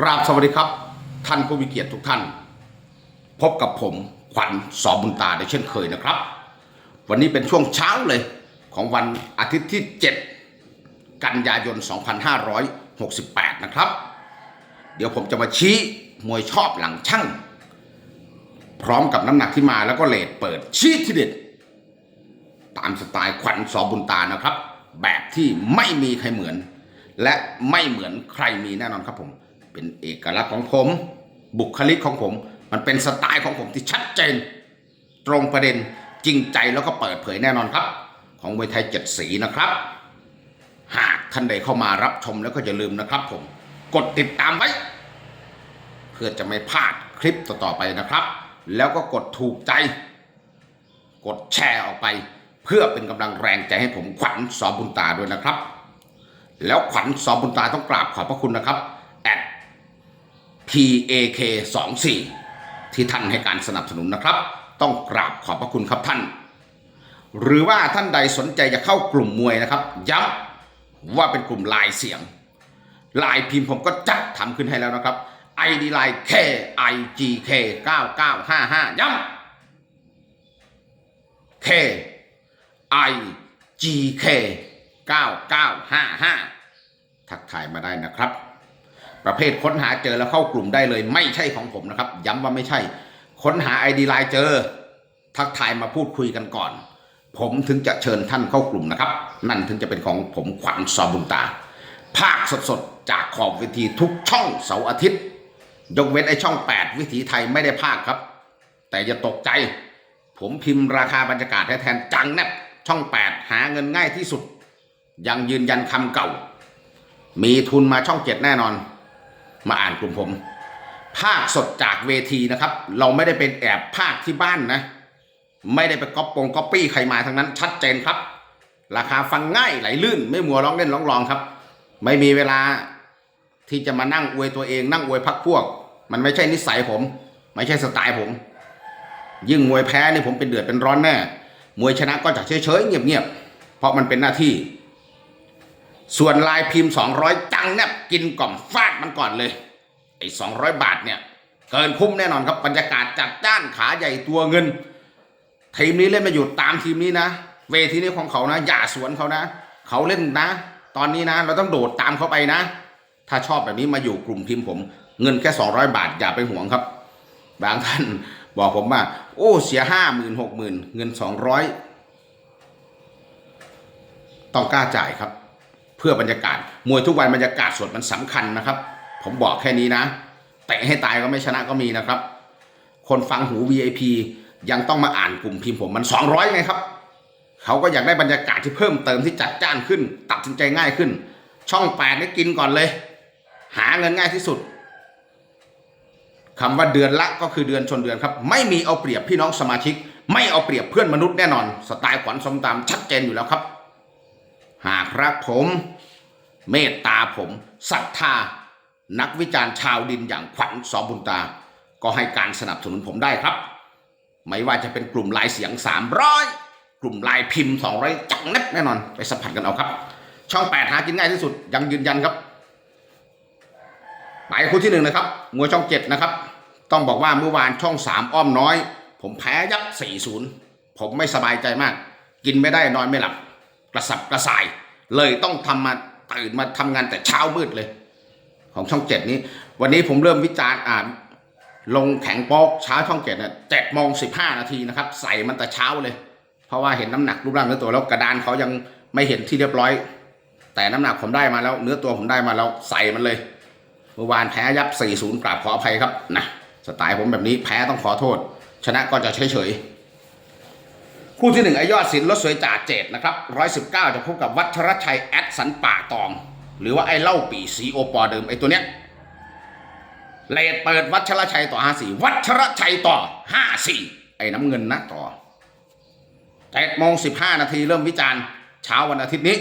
ครับสวัสดีครับ ท่านผู้มีเกียรติทุกท่าน พบกับผมขวัญสอบุญตาได้เช่นเคยนะครับ วันนี้เป็นช่วงเช้าเลยของวันอาทิตย์ที่ 7 กันยายน 2568 นะครับ เดี๋ยวผมจะมาชี้มวยชอบหลังช่างพร้อมกับน้ำหนักที่มาแล้วก็เลทเปิดชี้ที่เด็ด ตามสไตล์ขวัญสอบุญตานะครับ แบบที่ไม่มีใครเหมือน และไม่เหมือนใครมีแน่นอนครับผม เป็นเอกลักษณ์ของผม บุคลิกของผม มันเป็นสไตล์ของผมที่ชัดเจน ตรงประเด็นจริงใจแล้วก็เปิดเผยแน่นอนครับ ของมวยไทยเจ็ดสีนะครับ หากท่านใดเข้ามารับชมแล้วก็อย่าลืมนะครับผมกดติดตามไว้ เพื่อจะไม่พลาดคลิปต่อๆไปนะครับ แล้วก็กดถูกใจ กดแชร์ออกไป เพื่อเป็นกำลังแรงใจให้ผมขวัญสอบุญตาด้วยนะครับ แล้วขวัญสอบุญตาต้องกราบขอบพระคุณนะครับ TAK24 ที่ท่านให้การสนับสนุนนะครับ ต้องกราบขอบพระคุณครับท่าน หรือว่าท่านใดสนใจจะเข้ากลุ่มมวยนะครับ ย้ำว่าเป็นกลุ่มลายเสียงลายพิมพ์ผมก็จัดทำขึ้นให้แล้วนะครับ ID ไลน์ K I G K 9955ย้ำ K I G K 9955ทักทายมาได้นะครับ ประเภทค้นหาเจอแล้วเข้ากลุ่มได้เลย ไม่ใช่ของผมนะครับ ย้ำว่าไม่ใช่ ค้นหา ID ไลน์เจอ ทักทายมาพูดคุยกันก่อน ผมถึงจะเชิญท่านเข้ากลุ่มนะครับ นั่นถึงจะเป็นของผมขวัญซอบุญตา ภาคสดๆ จากขอบเวทีทุกช่องเสาร์อาทิตย์ ยกเว้นไอ้ช่อง 8 วิถีไทยไม่ได้ภาคครับ แต่อย่าตกใจ ผมพิมพ์ราคาบรรยากาศให้แทนจังแนบช่อง 8 หาเงินง่ายที่สุด ยังยืนยันคำเก่า มีทุนมาช่องเจ็ดแน่นอน มาอ่านกลุ่มผม ภาคสดจากเวทีนะครับ เราไม่ได้เป็นแอบภาคที่บ้านนะ ไม่ได้ไปก๊อปปงก๊อปปี้ใครมาทั้งนั้น ชัดเจนครับ ราคาฟังง่ายไหลลื่น ไม่มัวร้องเล่นร้องรองครับ ไม่มีเวลาที่จะมานั่งอวยตัวเองนั่งอวยพักพวก มันไม่ใช่นิสัยผม ไม่ใช่สไตล์ผม ยิ่งมวยแพ้นี่ผมเป็นเดือดเป็นร้อนแน่มวยชนะก็จะเฉยๆเงียบๆเพราะมันเป็นหน้าที่ ส่วนลายพิมพ์ 200 จังเนี่ยกินกล่อมฟาดมันก่อนเลย ไอ้ 200 บาทเนี่ย เกินคุ้มแน่นอนครับบรรยากาศจัดจ้านขาใหญ่ตัวเงิน ทีมนี้เล่นมาอยู่ตามทีมนี้นะ เวทีนี้ของเขานะ อย่าสวนเขานะ เขาเล่นนะ ตอนนี้นะ เราต้องโดดตามเขาไปนะ ถ้าชอบแบบนี้มาอยู่กลุ่มทีมผม เงินแค่ 200 บาทอย่าไปห่วงครับ บางท่านบอกผมว่า โอ้เสียห้าหมื่นหกหมื่นเงินสองร้อยต้องกล้าจ่ายครับ เพื่อบรรยากาศ มวยทุกวันบรรยากาศสดมันสำคัญนะครับ ผมบอกแค่นี้นะเตะให้ตายก็ไม่ชนะก็มีนะครับ คนฟังหู VIP ยังต้องมาอ่านกลุ่มพิมพ์ผมมัน 200ไงครับเขาก็อยากได้บรรยากาศที่เพิ่มเติมที่จัดจ้านขึ้น ตัดสินใจง่ายขึ้น ช่องแปดนี่กินก่อนเลย หาเงินง่ายที่สุดคำว่าเดือนละก็คือเดือนชนเดือนครับ ไม่มีเอาเปรียบพี่น้องสมาชิก ไม่เอาเปรียบเพื่อนมนุษย์แน่นอน สไตล์ขวัญสมตามชัดเจนอยู่แล้วครับ หากรักผม เมตตาผมศรัทธา นักวิจารณ์ชาวดินอย่างขวัญสอบุญตา ก็ให้การสนับสนุนผมได้ครับ ไม่ว่าจะเป็นกลุ่มลายเสียง 300 กลุ่มลายพิมพ์ 200 จังแนบแน่นอน ไปสัมผัสกันเอาครับ ช่อง 8 หากินง่ายที่สุดยังยืนยันครับไปคู่ที่หนึ่งนะครับมวยช่องเจ็ดนะครับ ต้องบอกว่าเมื่อวานช่องสามอ้อมน้อย ผมแพ้ยับสี่ศูนย์ผมไม่สบายใจมาก กินไม่ได้นอนไม่หลับ กระสับกระส่าย เลยต้องทำมาตื่นมาทำงานแต่เช้ามืดเลย ของช่องเจ็ดนี้ วันนี้ผมเริ่มวิจารณ์อ่านลงแข็งป๊กเช้าช่องเจ็ดเนี่ยเจ็ดโมงสิบห้านาทีนะครับ ใส่มันแต่เช้าเลย เพราะว่าเห็นน้ำหนักรูปร่างเนื้อตัวแล้วกระดานเขายังไม่เห็นที่เรียบร้อย แต่น้ำหนักผมได้มาแล้ว เนื้อตัวผมได้มาแล้วใส่มันเลยเมื่อวานแพ้ยับ4-0กราบขออภัยครับนะสไตล์ผมแบบนี้แพ้ต้องขอโทษ ชนะก็จะเฉยๆ คู่ที่หนึ่งไอยอดศิลป์รถสวยจ่าเจดนะครับ119จะพบกับวัชรชัยแอดสันป่าตอง หรือว่าไอ้เล่าปีสีโอปอเดิมไอ้ตัวเนี้ยเลดเปิดวัชรชัยต่อ54วัชรชัยต่อ54ไอ้น้ำเงินนะต่อ7โมง15นาทีเริ่มวิจารณ์เช้าวันอาทิตย์นี้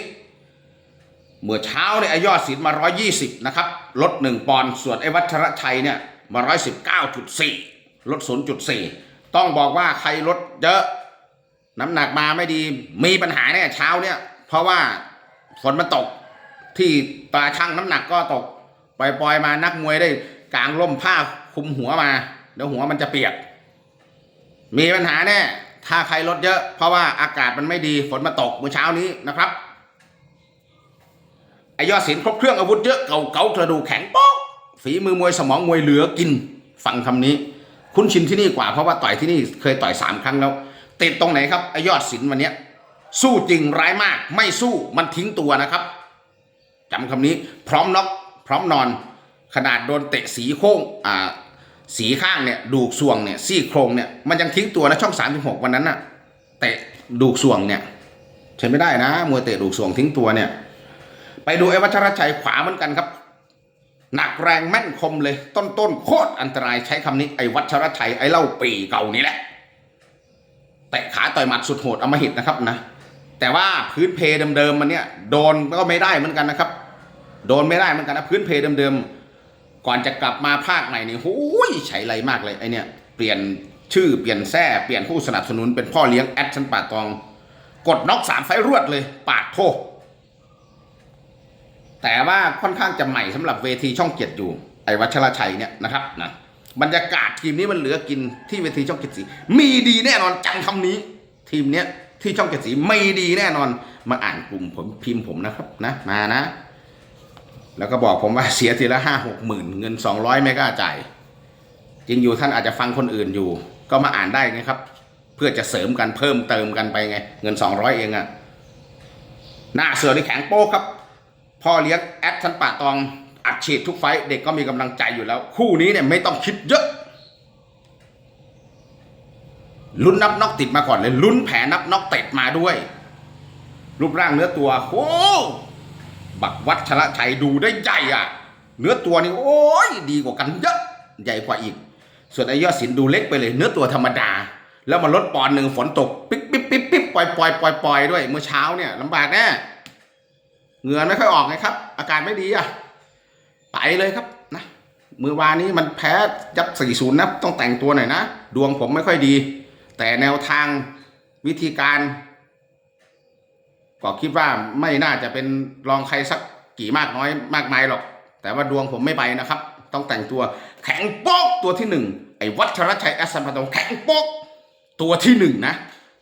เมื่อเช้าเนี่ยไอยอดศิลป์มา120นะครับลด1ปอนด์ส่วนไอ้วัชรชัยเนี่ยมา119.4ลด0.4ต้องบอกว่าใครลดเยอะ น้ำหนักมาไม่ดี มีปัญหาแน่เช้าเนี่ย เพราะว่าฝนมันตก ที่ตาช่างน้ำหนักก็ตก ปล่อยๆมานักมวยได้กลางร่มผ้าคุมหัวมาเดี๋ยวหัวมันจะเปียก มีปัญหาแน่ถ้าใครลดเยอะ เพราะว่าอากาศมันไม่ดีฝนมาตกเมื่อเช้านี้นะครับไอยอดศิลป์ครบเครื่องอาวุธเยอะเก่าเก่ากระดูกแข็งป๊อกฝีมือมวยสมองมวยเหลือกิน ฟังคำนี้ คุ้นชินที่นี่กว่าเพราะว่าต่อยที่นี่เคยต่อยสามครั้งแล้ว ติดตรงไหนครับไอยอดศิลป์วันนี้สู้จริงร้ายมาก ไม่สู้มันทิ้งตัวนะครับจำคำนี้พร้อมน็อกพร้อมนอน ขนาดโดนเตะสีโค้งอ่าสีข้างเนี่ยดูกสวงเนี่ยซี่โครงเนี่ยมันยังทิ้งตัวนะช่อง36วันนั้นน่ะเตะดูกสวงเนี่ยใช้ไม่ได้นะมวยเตะดูกสวงทิ้งตัวเนี่ย ไปดูไอ้วัชรชัยขวาเหมือนกันครับ หนักแรงแม่นคมเลย ต้นต้นๆโคตรอันตรายใช้คำนี้ไอ้วัชรชัยไอ้เล่าปีเก่านี่แหละ เตะขาต่อยหมัดสุดโหดอมหิตนะครับนะแต่ว่าพื้นเพเดิมๆมันเนี่ยโดนก็ไม่ได้เหมือนกันนะครับ โดนไม่ได้เหมือนกันนะพื้นเพเดิมๆก่อนจะกลับมาภาคใหม่นี่หูยใช้ไรมากเลยไอเนี่ยเปลี่ยนชื่อเปลี่ยนแท้เปลี่ยนผู้สนับสนุนเป็นพ่อเลี้ยงแอดชันป่าตอง กดน็อกสามไฟรวดเลยปาดโทษแต่ว่าค่อนข้างจะใหม่สำหรับเวทีช่องเจ็ดอยู่ ไอวัชรชัยเนี่ยนะครับนะ บรรยากาศทีมนี้มันเหลือกินที่เวทีช่องเจ็ดสีมีดีแน่นอนจังคำนี้ ทีมเนี้ยที่ช่องเจ็ดสีไม่ดีแน่นอน มาอ่านกลุ่มผมพิมพ์ผมนะครับนะมานะ แล้วก็บอกผมว่าเสียทีละห้าหกหมื่นเงินสองร้อยไม่กล้าจ่ายจริงอยู่ท่านอาจจะฟังคนอื่นอยู่ ก็มาอ่านได้ไงครับ เพื่อจะเสริมกันเพิ่มเติมกันไปไง เงินสองร้อยเองอะหน้าเสือนี่แข็งโป๊กครับพ่อเลี้ยงแอดทันป่าตอง อัดฉีดทุกไฟเด็กก็มีกำลังใจอยู่แล้ว คู่นี้เนี่ยไม่ต้องคิดเยอะลุ้นนับน็อกติดมาก่อนเลยลุ้นแผลนับน็อกติดมาด้วย รูปร่างเนื้อตัวโอ้บักวัชระชัยดูได้ใหญ่อะเนื้อตัวนี่โอ้ยดีกว่ากันเยอะใหญ่กว่าอีก ส่วนไอ้ยอดสินดูเล็กไปเลย เนื้อตัวธรรมดา แล้วมาลดปอนด์หนึ่งฝนตกปิ๊บปิ๊บปิ๊บปิ๊บปล่อยปล่อยปล่อยปล่อยด้วย เมื่อเช้าเนี่ยลำบากแน่เหงื่อไม่ค่อยออกไงครับ อาการไม่ดีอะ ไปเลยครับนะมือวานนี้มันแพ้ยับสี่ศูนย์นะต้องแต่งตัวหน่อยนะ ดวงผมไม่ค่อยดี แต่แนวทางวิธีการ ก็คิดว่าไม่น่าจะเป็นรองใครสักกี่มากน้อยมากมายหรอก แต่ว่าดวงผมไม่ไปนะครับ ต้องแต่งตัวแข็งโป๊กตัวที่หนึ่งไอ้วัชรชัยแอสซัมมาดองแข็งโป๊กตัวที่หนึ่งนะ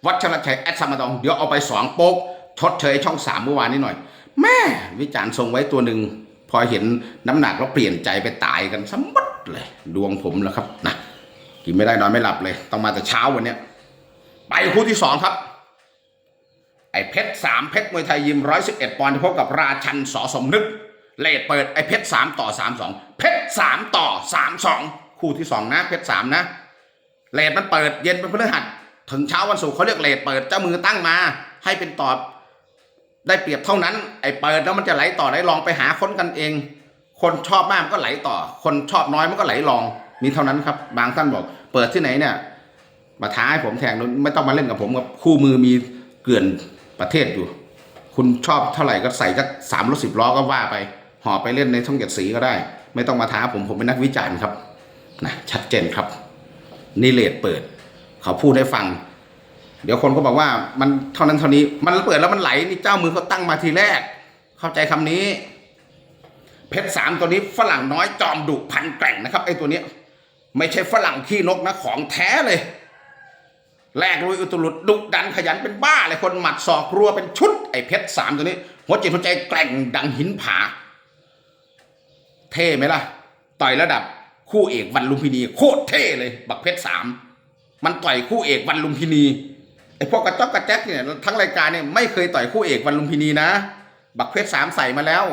วัชรชัยแอสซัมมาดองเดี๋ยวเอาไปสองโป๊กชดเชยช่องสามเมื่อวานนี้หน่อย แม่วิจารณ์ทรงไว้ตัวหนึ่ง พอเห็นน้ำหนักแล้วเปลี่ยนใจไปตายกันสมบัติเลย ดวงผมแล้วครับนะกินไม่ได้นอนไม่หลับเลย ต้องมาแต่เช้าวันเนี้ยไปคู่ที่สองครับ ไอ้เพชรสามเพชรมวยไทยยิมร้อยสิบเอ็ดปอนด์ที่พบกับราชันสอสมนึก เลดเปิดไอ้เพชรสามต่อสามสองเพชรสามต่อสามสองคู่ที่สองนะเพชรสามนะ เลดมันเปิดเย็นเป็นพฤหัส ถึงเช้าวันศุกร์เขาเรียกเลดเปิดเจ้ามือตั้งมา ให้เป็นตอบ ได้เปรียบเท่านั้น ไอ้เปิดแล้วมันจะไหลต่อได้ลองไปหาค้นกันเอง คนชอบมากมันก็ไหลต่อ คนชอบน้อยมันก็ไหลลอง มีเท่านั้นครับ บางท่านบอก เปิดที่ไหนเนี่ย มาท้าให้ผมแทงไม่ต้องมาเล่นกับผมกับคู่มือมีเกลื่อนประเทศอยู่ คุณชอบเท่าไหร่ก็ใส่ก็สามรถสิบล้อก็ว่าไปห่อไปเล่นในช่องเจ็ดสีก็ได้ ไม่ต้องมาท้าผมผมเป็นนักวิจารณ์ครับนะชัดเจนครับนี่เลดเปิด เขาพูดให้ฟัง เดี๋ยวคนก็บอกว่ามันเท่านั้นเท่านี้ มันเปิดแล้วมันไหลนี่เจ้ามือเขาตั้งมาทีแรก เข้าใจคำนี้ เพชรสามตัวนี้ฝรั่งน้อยจอมดุพันแกร่งนะครับไอ้ตัวเนี้ยไม่ใช่ฝรั่งขี้นกนะของแท้เลยแลกลุยอุตลุดดุดันขยันเป็นบ้าเลยคนหมัดศอกรัวเป็นชุดไอ้เพชรสามตัวนี้ หัวจิตหัวใจแกร่งดังหินผา เท่ไหมล่ะ ต่อยระดับคู่เอกวันลุมพินี โคตรเท่เลย บักเพชรสามมันต่อยคู่เอกวันลุมพินี ไอ้พวกกระจอกกระแจ๊กเนี่ยทั้งรายการเนี่ยไม่เคยต่อยคู่เอกวันลุมพินีนะ บักเพชรสามใส่มาแล้ว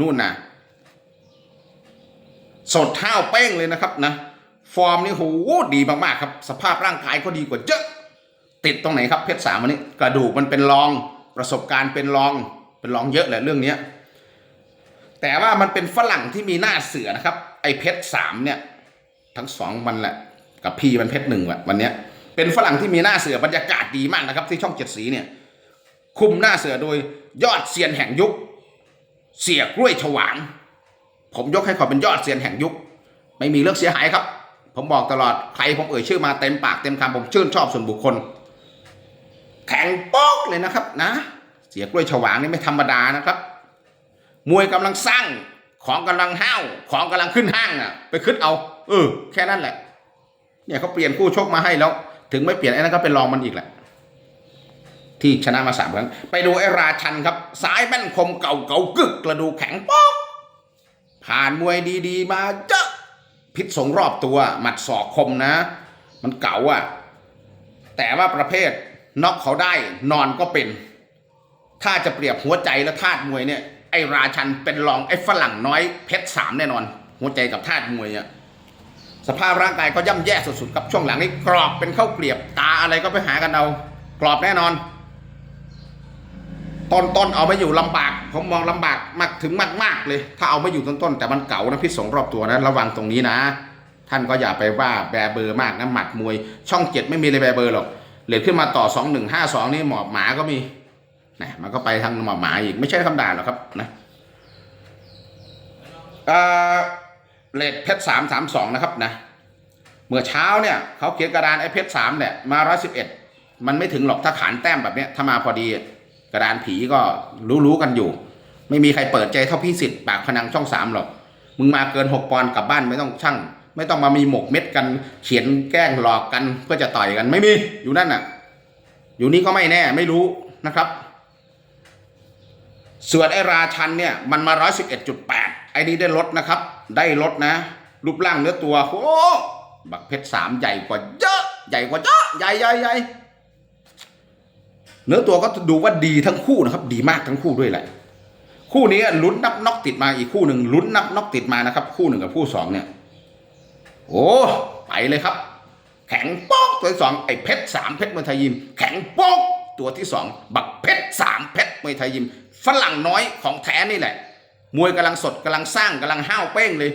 นู่นนะสดห้าวเป้งเลยนะครับนะ ฟอร์มนี่โหดีมากๆครับ สภาพร่างกายก็ดีกว่าเยอะ ติดตรงไหนครับเพชรสามวันนี้ กระดูกมันเป็นรองประสบการณ์เป็นรองเป็นรองเยอะแหละเรื่องเนี้ยแต่ว่ามันเป็นฝรั่งที่มีหน้าเสือนะครับ ไอ้เพชรสามเนี่ย ทั้งสองมันแหละ กับพี่มันเพชรหนึ่งวันเนี้ย เป็นฝรั่งที่มีหน้าเสือบรรยากาศดีมากนะครับ ที่ช่องเจ็ดสีเนี่ย คุมหน้าเสือโดยยอดเซียนแห่งยุค เสียกล้วยฉวาง ผมยกให้เขาเป็นยอดเซียนแห่งยุค ไม่มีเรื่องเสียหายครับ ผมบอกตลอดใครผมเอ่ยชื่อมาเต็มปากเต็มคำผมชื่นชอบส่วนบุคคล แข็งป๊อกเลยนะครับนะ เสียกล้วยฉวางนี่ไม่ธรรมดานะครับ มวยกำลังสร้างของกำลังห้าวของกำลังขึ้นห้างอะ ไปขึ้นเอา เออ แค่นั้นแหละ เนี่ยเขาเปลี่ยนคู่ชกมาให้แล้ว ถึงไม่เปลี่ยนไอ้นั่นก็เป็นรองมันอีกแหละที่ชนะมาสามครั้ง ไปดูไอ้ราชันครับสายแม่นคมเก่าเก่ากึกกระดูแข็งป๊อกผ่านมวยดีๆ มาเยอะพิษสงรอบตัว หมัดศอกคมนะ มันเก่าอะ แต่ว่าประเภทน็อกเขาได้นอนก็เป็น ถ้าจะเปรียบหัวใจและธาตุมวยเนี่ยไอ้ราชันเป็นรองไอ้ฝรั่งน้อยเพชรสามแน่นอน หัวใจกับธาตุมวยอะ สภาพร่างกายก็ย่ำแย่สุดๆกับช่วงหลังนี้กรอบเป็นข้าวเกลียบตาอะไรก็ไปหากันเอากรอบแน่นอนต้นต้นเอาไม่อยู่ลำบาก ผมมองลำบากมากถึงมากมากๆเลย ถ้าเอาไม่อยู่ต้นต้นๆแต่มันเก่านะพิษสงรอบตัวนะระวังตรงนี้นะ ท่านก็อย่าไปว่าแบเบอร์มากนะหมัดมวย ช่องเจ็ดไม่มีเลยแบเบอร์หรอกเหลือขึ้นมาต่อสองหนึ่งห้าสองนี่หมอบหมาก็มีนะมันก็ไปทางหมอบหมาอีกไม่ใช่คำด่าหรอกครับนะเอ่อ เลดเพชรสามสามสองนะครับนะเมื่อเช้าเนี่ยเขาเขียนกระดานไอ้เพชรสามเนี่ยมาร้อยสิบเอ็ดมันไม่ถึงหรอกถ้าขานแต้มแบบเนี้ยถ้ามาพอดีกระดานผีก็รู้ๆกันอยู่ ไม่มีใครเปิดใจเท่าพี่สิทธิ์ปากพนังช่องสามหรอก มึงมาเกินหกปอนด์กลับบ้านไม่ต้องช่าง ไม่ต้องมามีหมกเม็ดกัน เขียนแกล้งหลอกกันเพื่อจะต่อยกันไม่มีอยู่นั่นน่ะ อยู่นี่ก็ไม่แน่ไม่รู้นะครับส่วนไอ้ราชันเนี่ยมันมาร้อยสิบเอ็ดจุดแปดไอ้นี่ได้ลดนะครับ ได้ลดนะ รูปร่างเนื้อตัวโอ้บักเพชรสามใหญ่กว่าเยอะ ใหญ่กว่าเยอะใหญ่ใหญ่ใหญ่เนื้อตัวก็ดูว่าดีทั้งคู่นะครับ ดีมากทั้งคู่ด้วยแหละคู่นี้ลุ้นนับน็อกติดมาอีกคู่หนึ่งลุ้นนับน็อกติดมานะครับ คู่หนึ่งกับคู่สองเนี่ย โอ้ไปเลยครับ แข็งโป๊กตัวที่สองไอ้เพชรสามเพชรมวยไทยยิม แข็งโป๊กตัวที่สองบักเพชรสามเพชรมวยไทยยิม ฝรั่งน้อยของแท้นี่แหละ มวยกำลังสดกำลังสร้างกำลังห้าวเป้งเลย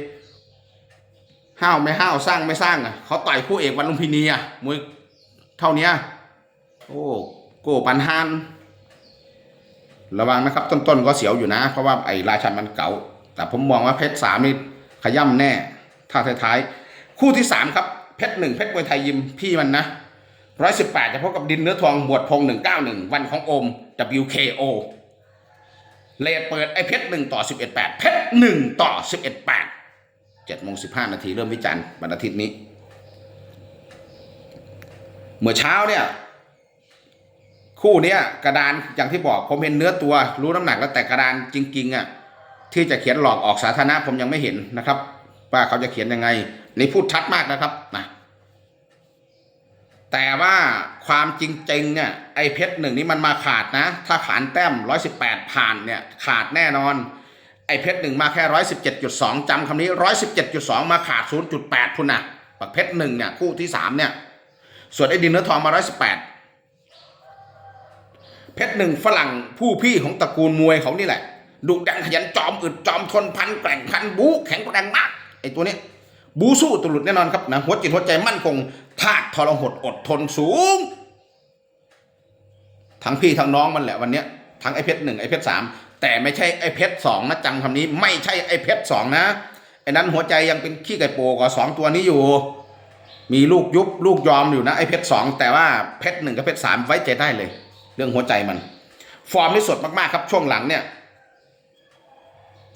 ห้าวไม่ห้าวสร้างไม่สร้างอะเขาต่อยคู่เอกวันลุมพินีอะมวยเท่าเนี้ยโอ้โกปันฮานระวังนะครับ ต้นๆก็เสียวอยู่นะ เพราะว่าไอ้ราชันมันเก่า แต่ผมมองว่าเพชรสามนี่ขย่ำแน่ ถ้าท้ายๆ คู่ที่สามครับ เพชรหนึ่งเพชรมวยไทยยิมพี่มันนะร้อยสิบแปดจะพบกับดินเนื้อทองบวชพงหนึ่งเก้าหนึ่งวันของโอม WKO เลทเปิดไอ้เพชรหนึ่งต่อสิบเอ็ดแปดเพชรหนึ่งต่อสิบเอ็ดแปดเจ็ดโมงสิบห้านาทีเริ่มวิจารณ์วันอาทิตย์นี้ เมื่อเช้าเนี่ย คู่เนี้ยกระดานอย่างที่บอกผมเห็นเนื้อตัวรู้น้ำหนักแล้วแต่กระดานจริงๆอะที่จะเขียนหลอกออกสาธารณะผมยังไม่เห็นนะครับ ว่าเขาจะเขียนยังไงนี่พูดชัดมากนะครับนะ แต่ว่าความจริงๆเนี่ยไอ้เพชรหนึ่งนี่มันมาขาดนะ ถ้าขานแต้มร้อยสิบแปดผ่านเนี่ยขาดแน่นอน ไอ้เพชรหนึ่งมาแค่ร้อยสิบเจ็ดจุดสองจำคำนี้ร้อยสิบเจ็ดจุดสองมาขาดศูนย์จุดแปดพุ่นนะปักเพชรหนึ่งเนี่ยคู่ที่สามเนี่ยส่วนไอ้ดินเนื้อทองมาร้อยสิบแปดเพชรหนึ่งฝรั่งผู้พี่ของตระกูลมวยเขานี่แหละดุดันขยันจอมอึดจอมทนพันแกร่งพันบู๊แข็งแกร่งมากไอ้ตัวนี้ บูสู้ตุลุดแน่นอนครับนะหัวจิตหัวใจมั่นคงธาตุทรหดอดทนสูง ทั้งพี่ทั้งน้องมันแหละวันเนี้ยทั้งไอ้เพชรหนึ่งไอ้เพชรสามแต่ไม่ใช่ไอ้เพชรสองนะจำคำนี้ ไม่ใช่ไอ้เพชรสองนะไอ้นั้นหัวใจยังเป็นขี้ไก่โปกว่าสองตัวนี้อยู่ มีลูกยุบลูกยอมอยู่นะไอ้เพชรสองแต่ว่าเพชรหนึ่งกับเพชรสามไว้ใจได้เลย เรื่องหัวใจมัน ฟอร์มนี่สดมากๆครับช่วงหลังเนี่ย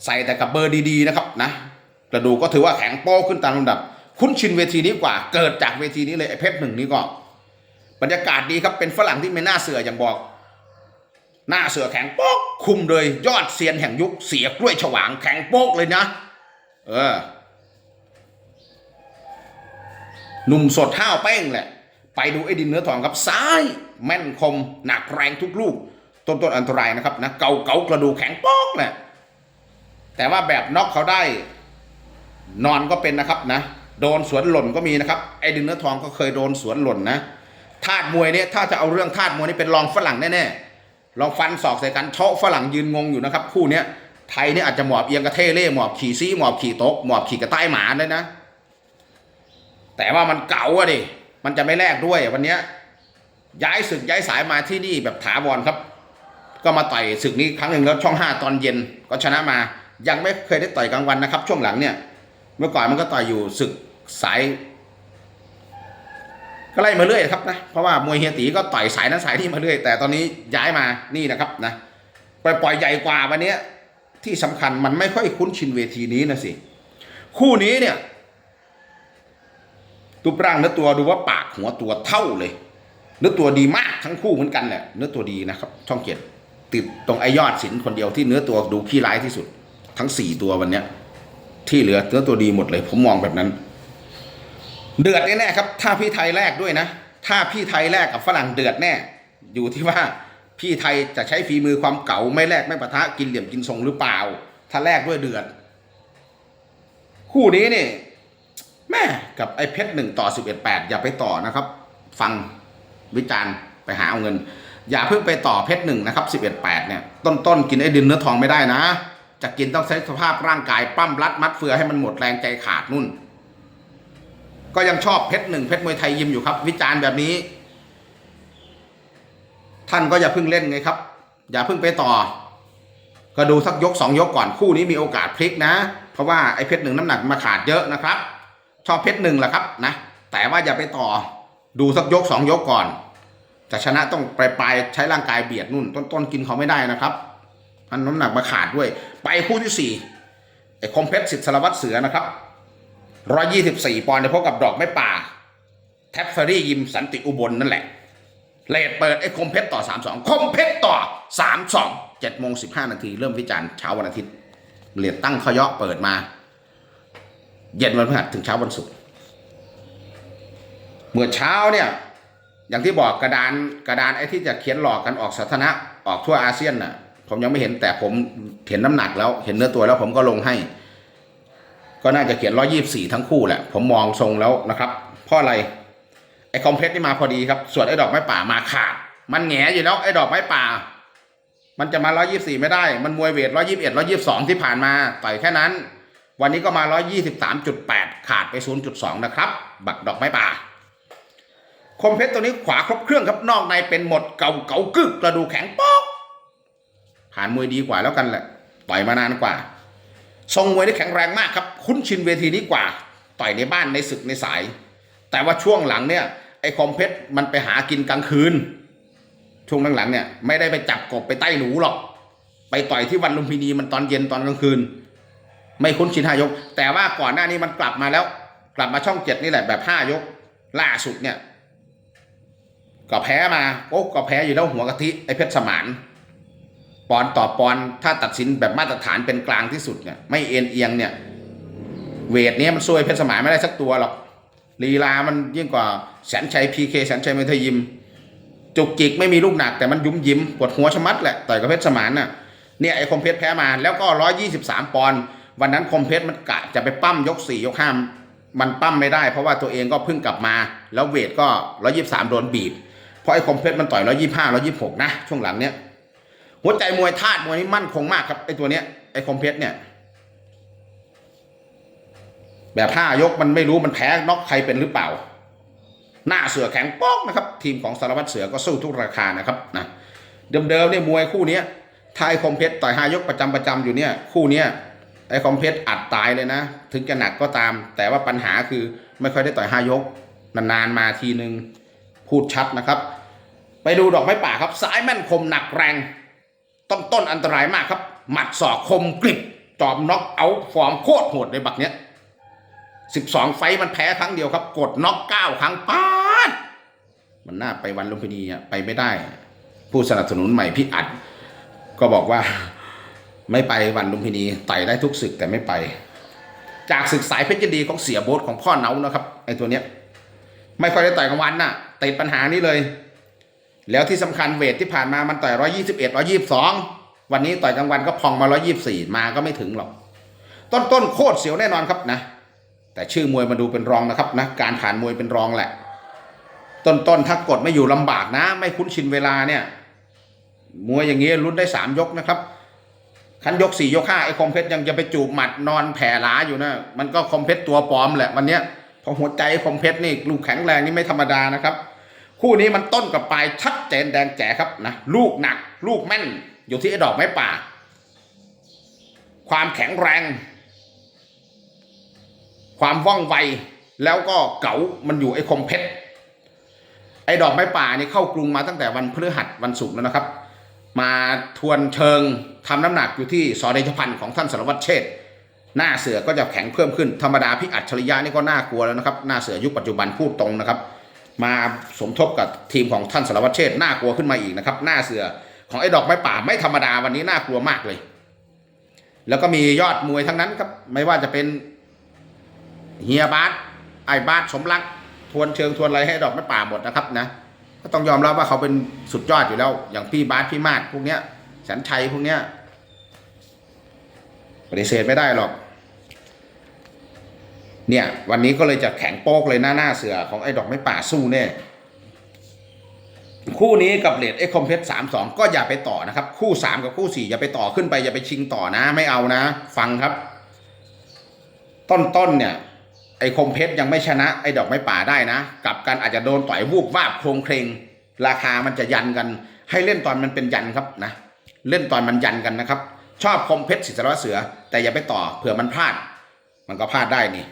ใส่แต่กับเบอร์ดีๆนะครับนะ กระดูกก็ถือว่าแข็งโป้ขึ้นตามลำดับ คุ้นชินเวทีนี้กว่า เกิดจากเวทีนี้เลยไอ้เพชรหนึ่งนี้ก็ บรรยากาศดีครับเป็นฝรั่งที่ไม่น่าเสืออย่างบอก หน้าเสือแข็งโป๊กคุมเลยยอดเซียนแห่งยุคเสียกล้วยฉวางแข็งโป๊กเลยนะ เออหนุ่มสดห้าวแป้งแหละ ไปดูไอ้ดินเนื้อทองครับซ้าย แม่นคม หนักแรงทุกลูก ต้นต้นอันตรายนะครับนะเกาเกากระดูกแข็งโป๊กแหละแต่ว่าแบบน็อกเขาได้ นอนก็เป็นนะครับนะโดนสวนหล่นก็มีนะครับไอ้ดินเนื้อทองก็เคยโดนสวนหล่นนะธาตุมวยเนี่ยถ้าจะเอาเรื่องธาตุมวยนี่เป็นรองฝรั่งแน่ๆลองฟันศอกใส่กันเชาะฝรั่งยืนงงอยู่นะครับคู่เนี้ยไทยเนี่ยอาจจะหมอบเอียงกระเทเล่หมอบขี่ซีหมอบขี่ตกหมอบขี่กระใต่ายหมาเลยนะ แต่ว่ามันเก่าอะดิมันจะไม่แลกด้วยวันเนี้ยย้ายศึกย้ายสายมาที่นี่แบบถาวรครับ ก็มาต่อยศึกนี้ครั้งหนึ่งแล้วช่องห้าตอนเย็นก็ชนะมา ยังไม่เคยได้ต่อยกลางวันนะครับ ช่วงหลังเนี่ย เมื่อก่อนมันก็ต่อยอยู่ศึกสาย ก็ไล่มาเรื่อยครับนะเพราะว่ามวยเฮียตีก็ต่อยสายนั้นสายนี้มาเรื่อย แต่ตอนนี้ย้ายมานี่นะครับนะปล่อยปล่อยใหญ่กว่าวันนี้ที่สำคัญมันไม่ค่อยคุ้นชินเวทีนี้นะสิ คู่นี้เนี่ยรูปร่างเนื้อตัวดูว่าปากหัวตัวเท่าเลย เนื้อตัวดีมากทั้งคู่เหมือนกันแหละเนื้อตัวดีนะครับ ช่องเกียรติติดตรงไอยอดสินคนเดียวที่เนื้อตัวดูขี้ร้ายที่สุด ทั้งสี่ตัววันเนี้ย ที่เหลือเนื้อตัวดีหมดเลย ผมมองแบบนั้น เดือดแน่ๆครับ ถ้าพี่ไทยแลกด้วยนะ ถ้าพี่ไทยแลกกับฝรั่งเดือดแน่ อยู่ที่ว่าพี่ไทยจะใช้ฝีมือความเก่าไม่แลกไม่ปะทะกินเหลี่ยมกินทรงหรือเปล่า ถ้าแลกด้วยเดือด คู่นี้นี่แม่กับไอ้เพชรหนึ่งต่อสิบเอ็ดแปดอย่าไปต่อนะครับ ฟังวิจารณ์ไปหาเอาเงิน อย่าเพิ่งไปต่อเพชรหนึ่งนะครับสิบเอ็ดแปดเนี่ยต้นๆกินไอ้ดินเนื้อทองไม่ได้นะ จะกินต้องใช้สภาพร่างกายปั้มรัดมัดเฟือให้มันหมดแรงใจขาดนุ่น ก็ยังชอบเพชรหนึ่งเพชรมวยไทยยิมอยู่ครับ วิจารณ์แบบนี้ ท่านก็อย่าเพิ่งเล่นไงครับ อย่าเพิ่งไปต่อ ก็ดูสักยกสองยกก่อนคู่นี้มีโอกาสพลิกนะ เพราะว่าไอ้เพชรหนึ่งน้ำหนักมาขาดเยอะนะครับ ชอบเพชรหนึ่งแหละครับนะแต่ว่าอย่าไปต่อ ดูสักยกสองยกก่อนจะชนะต้องปลายปลายใช้ร่างกายเบียดนุ่น ต้นต้นๆกินเขาไม่ได้นะครับ อันน้ำหนักมาขาดด้วย ไปคู่ที่สี่ไอ้คอมเพชรสิทธิ์สารวัตรเสือนะครับร้อยยี่สิบสี่ปอนด์เดียวพบกับดอกไม้ป่า แท็บเฟอรี่ยิมสันติอุบลนั่นแหละเลดเปิดไอ้คมเพชรต่อ3 2คมเพชรต่อ3 2 7โมง15นาทีเริ่มวิจารณ์เช้าวันอาทิตย์เลดตั้งขยาะเปิดมา เย็นวันพฤหัสถึงเช้าวันศุกร์เมื่อเช้าเนี่ยอย่างที่บอกกระดานกระดานไอ้ที่จะเขียนหลอกกันออกสาธารณะออกทั่วอาเซียนน่ะ ผมยังไม่เห็นแต่ผมเห็นน้ำหนักแล้ว เห็นเนื้อตัวแล้วผมก็ลงให้ ก็น่าจะเขียน124ทั้งคู่แหละ ผมมองทรงแล้วนะครับ เพราะอะไรไอ้คอมเพล็กนี่มาพอดีครับ ส่วนไอ้ดอกไม้ป่ามาขาด มันแหงอยู่แล้วไอ้ดอกไม้ป่า มันจะมา124ไม่ได้ มันมวยเวท121 122ที่ผ่านมาต่อยแค่นั้น วันนี้ก็มา123.8ขาดไป0.2นย์จุดสองนะครับ บักดอกไม้ป่าคอมเพชรตัวนี้ขวาครบเครื่องครับนอกในเป็นหมดเก่าเก่ากึกกระดูแข็งป๊อก ผ่านมวยดีกว่าแล้วกันแหละต่อยมานานกว่า ทรงมวยที่แข็งแรงมากครับ คุ้นชินเวทีนี้กว่า ต่อยในบ้านในศึกในสาย แต่ว่าช่วงหลังเนี่ยไอ้คอมเพชมันไปหากินกลางคืน ช่วงหลังๆเนี่ยไม่ได้ไปจับกบไปใต้หนูหรอก ไปต่อยที่วันลุมพินีมันตอนเย็นตอนกลางคืน ไม่คุ้นชินห้ายก แต่ว่าก่อนหน้านี้มันกลับมาแล้ว กลับมาช่องเจ็ดนี่แหละแบบห้ายก ล่าสุดเนี่ยก็แพ้มาโอ้ก็แพ้อยู่แล้วหัวกะทิไอ้เพชรสมาน ปอนต่อปอนถ้าตัดสินแบบมาตรฐานเป็นกลางที่สุดเนี่ยไม่เอ็นเอียงเนี่ย เวทเนี้ยมันซวยเพชรสมานไม่ได้สักตัวหรอกลีลามันยิ่งกว่าแสนชัยพีเคแสนชัยเมทยิม จุกจิกไม่มีลูกหนักแต่มันยุ่มยิ้มปวดหัวชะมัดแหละต่อยกับเพชรสมานน่ะเนี่ยไอ้คมเพชรแพ้มาแล้วก็ร้อยยี่สิบสามปอนด์วันนั้นคมเพชรมันกะจะไปปั้มยกสี่ยกห้ามันปั้มไม่ได้ เพราะว่าตัวเองก็เพิ่งกลับมา แล้วเวทก็ร้อยี่สามโดนบีบเพราะไอ้คมเพชรมันต่อยร้อยี่ห้าร้อยี่หกนะช่วงหลังเนี้ย หัวใจมวยธาตุมวยนี้มั่นคงมากครับไอ้ตัวเนี้ยไอ้คมเพชรเนี่ย แบบห้ายกมันไม่รู้มันแพ้น็อกใครเป็นหรือเปล่า หน้าเสือแข็งป๊อกนะครับ ทีมของสารวัตรเสือก็สู้ทุกราคานะครับนะเดิมๆเนี่ยมวยคู่เนี้ยทายคอมเพชรต่อยห้ายกประจำประจำอยู่เนี่ย คู่เนี้ยไอ้คอมเพชรอัดตายเลยนะ ถึงจะหนักก็ตาม แต่ว่าปัญหาคือไม่ค่อยได้ต่อยห้ายกนานๆมาทีนึงพูดชัดนะครับ ไปดูดอกไม้ป่าครับ สายแม่นคมหนักแรง ต้นต้นอันตรายมากครับ หมัดศอกคมกริบจอมน็อกเอาฟอร์มโคตรโหดในบักเนี้ยสิบสองไฟมันแพ้ครั้งเดียวครับ กดน็อกเก้าครั้งป้าดมันน่าไปวันลุมพินีอะไปไม่ได้ ผู้สนับสนุนใหม่พี่อัด ก็บอกว่าไม่ไปวันลุมพินีไต่ได้ทุกศึกแต่ไม่ไป จากศึกสายเพชรดีของเสียโบ๊ทของพ่อเนานะครับไอ้ตัวเนี้ยไม่ค่อยได้ต่อยกลางวันน่ะติดปัญหานี้เลย แล้วที่สำคัญเวทที่ผ่านมามันต่อยร้อยยี่สิบเอ็ดร้อยี่สิบสองวันนี้ต่อยกลางวันก็พองมาร้อยี่สี่มาก็ไม่ถึงหรอก ต้นต้นโคตรเสียวแน่นอนครับนะ แต่ชื่อมวยมาดูเป็นรองนะครับนะการผ่านมวยเป็นรองแหละ ต้นต้นถ้ากดไม่อยู่ลำบากนะ ไม่คุ้นชินเวลาเนี่ยมวยอย่างนี้ยลุ้นได้สามยกนะครับคันยกสี่ยกห้าไอ้คอมเพชรยังจะไปจูบหมัดนอนแผ่ล้าอยู่นะมันก็คอมเพชรตัวปลอมแหละวันเนี้ยพอหัวใจคอมเพชรนี่ลูกแข็งแรงนี่ไม่ธรรมดานะครับ คู่นี้มันต้นกับปลายชัดเจนแดงแจ๋ครับนะลูกหนัก ลูกแม่น อยู่ที่ไอ้ดอกไม้ป่า ความแข็งแรง ความว่องไว แล้วก็เก๋ามันอยู่ไอ้คมเพชรไอ้ดอกไม้ป่านี่เข้ากรุงมาตั้งแต่วันพฤหัสวันศุกร์แล้วนะครับ มาทวนเชิงทำน้ำหนักอยู่ที่สอเดชพันธ์ของท่านสารวัตรเชษฐ์หน้าเสือก็จะแข็งเพิ่มขึ้นธรรมดาพี่อัจฉริยะนี่ก็น่ากลัวแล้วนะครับ หน้าเสือยุคปัจจุบันพูดตรงนะครับ มาสมทบกับทีมของท่านสารวัตรเชษฐ์น่ากลัวขึ้นมาอีกนะครับ หน้าเสือของไอ้ดอกไม้ป่าไม่ธรรมดาวันนี้น่ากลัวมากเลย แล้วก็มียอดมวยทั้งนั้นครับ ไม่ว่าจะเป็นเฮียบาสไอ้บาสสมรัก ทวนเชิงทวนอะไรให้ดอกไม้ป่าหมดนะครับนะก็ต้องยอมรับว่าเขาเป็นสุดยอดอยู่แล้ว อย่างพี่บาสพี่มาดพวกเนี้ยสันชัยพวกเนี้ยปฏิเสธไม่ได้หรอก เนี่ยวันนี้ก็เลยจะแข็งโป๊กเลยหน้าหน้าเสือของไอ้ดอกไม้ป่าสู้แน่คู่นี้กับเลดเอ็กคอมเพลสามสองก็อย่าไปต่อนะครับ คู่สามกับคู่สี่อย่าไปต่อขึ้นไปอย่าไปชิงต่อนะ ไม่เอานะ ฟังครับ ต้นๆเนี่ย ไอ้คมเพชรยังไม่ชนะไอ้ดอกไม้ป่าได้นะกลับกันอาจจะโดนต่อยวูบวาบโครงเครงราคามันจะยันกัน ให้เล่นตอนมันเป็นยันครับนะเล่นตอนมันยันกันนะครับ ชอบคมเพชรสิทธิ์สารวเสือ แต่อย่าไปต่อเผื่อมันพลาด มันก็พลาดได้นี่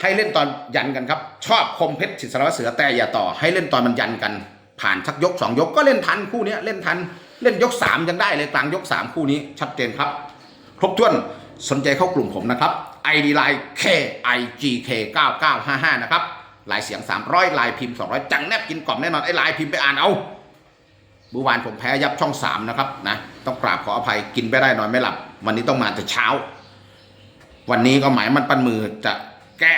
ให้เล่นตอนยันกันครับ ชอบคมเพชรสิทธิสารวัเสือแต่อย่าต่อให้เล่นตอนมันยันกัน ผ่านสักยกสองยกก็เล่นทันคู่นี้เล่นทันเล่นยกสามยังได้เลยกลางยกสามคู่นี้ชัดเจนครับ ครบถ้วนสนใจเข้ากลุ่มผมนะครับ ID Line K I G K 9955นะครับลายเสียง 300ลายพิมพ์ 200 จังแนบกินกล่อมแน่นอนไอ้ลายพิมพ์ไปอ่านเอาเมื่อวานผมแพ้ยับช่อง 3 นะครับนะต้องกราบขออภัยกินไม่ได้นอนไม่หลับ วันนี้ต้องมาแต่เช้า วันนี้ก็หมายมันปั้นมือจะ แก้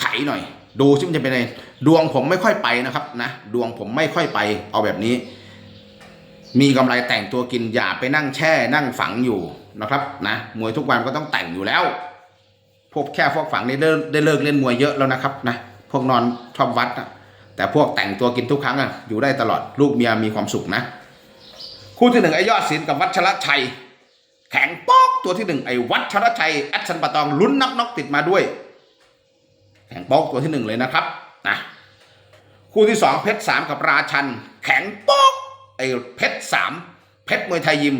ไขหน่อย ดูซิมันจะเป็นไงดวงผมไม่ค่อยไปนะครับนะดวงผมไม่ค่อยไปเอาแบบนี้ มีกำไรแต่งตัวกินอย่าไปนั่งแช่ นั่งฝังอยู่นะครับนะมวยทุกวันก็ต้องแต่งอยู่แล้ว พวกแค่พวกฝังนี่ได้ได้เลิกเล่นมวยเยอะแล้วนะครับนะพวกนอนชอบวัดนะแต่พวกแต่งตัวกินทุกครั้งอะอยู่ได้ตลอดลูกเมียมีความสุขนะ คู่ที่หนึ่งไอ้ยอดศิลป์กับวัชรชัย แข็งป๊อกตัวที่หนึ่งไอ้วัชรชัยแอดชันปะตองลุ้นนักนอกติดมาด้วย แข็งป๊อกตัวที่หนึ่งเลยนะครับนะคู่ที่สองเพชรสามกับราชัน แข็งป๊กไอ้เพชรสามเพชรมวยไทยยิม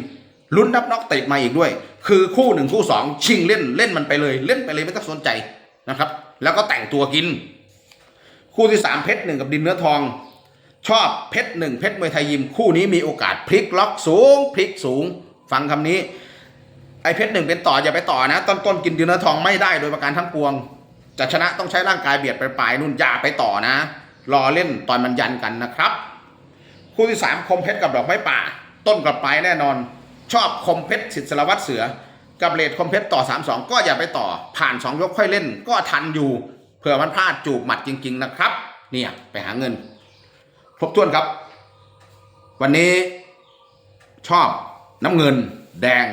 ลุ้นนับนอกติดมาอีกด้วย คือคู่หนึ่งคู่สองชิงเล่นเล่นมันไปเลย เล่นไปเลยไม่ต้องสนใจนะครับ แล้วก็แต่งตัวกิน คู่ที่สามเพชรหนึ่งกับดินเนื้อทอง ชอบเพชรหนึ่งเพชรมวยไทยยิม คู่นี้มีโอกาสพลิกล็อกสูงพลิกสูง ฟังคำนี้ ไอเพชรหนึ่งเป็นต่ออย่าไปต่อนะต้นต้นกินดินเนื้อทองไม่ได้โดยประการทั้งปวง จะชนะต้องใช้ร่างกายเบียดไปปลายนู่นอย่าไปต่อนะ รอเล่นตอนมันยันกันนะครับ คู่ที่สามคมเพชรกับดอกไม้ป่า ต้นกับปลายแน่นอน ชอบคมเพชรสิทธิ์สารวัตรเสือ กับเลดคมเพชรต่อ 3 2 ก็อย่าไปต่อ ผ่าน 2 ยกค่อยเล่น ก็ทันอยู่เผื่อมันพลาดจูบหมัดจริง ๆ นะครับ เนี่ยไปหาเงินครบถ้วนครับ วันนี้ชอบน้ำเงิน แดง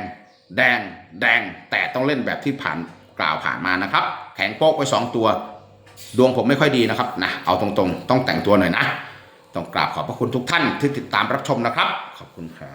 แดงแดงแต่ต้องเล่นแบบที่ผ่านกล่าวผ่านมานะครับ แข็งโป๊กไปสองตัว ดวงผมไม่ค่อยดีนะครับนะเอาตรงๆ ต้องแต่งตัวหน่อยนะ ต้องกราบขอบพระคุณทุกท่านที่ติดตามรับชมนะครับ ขอบคุณครับ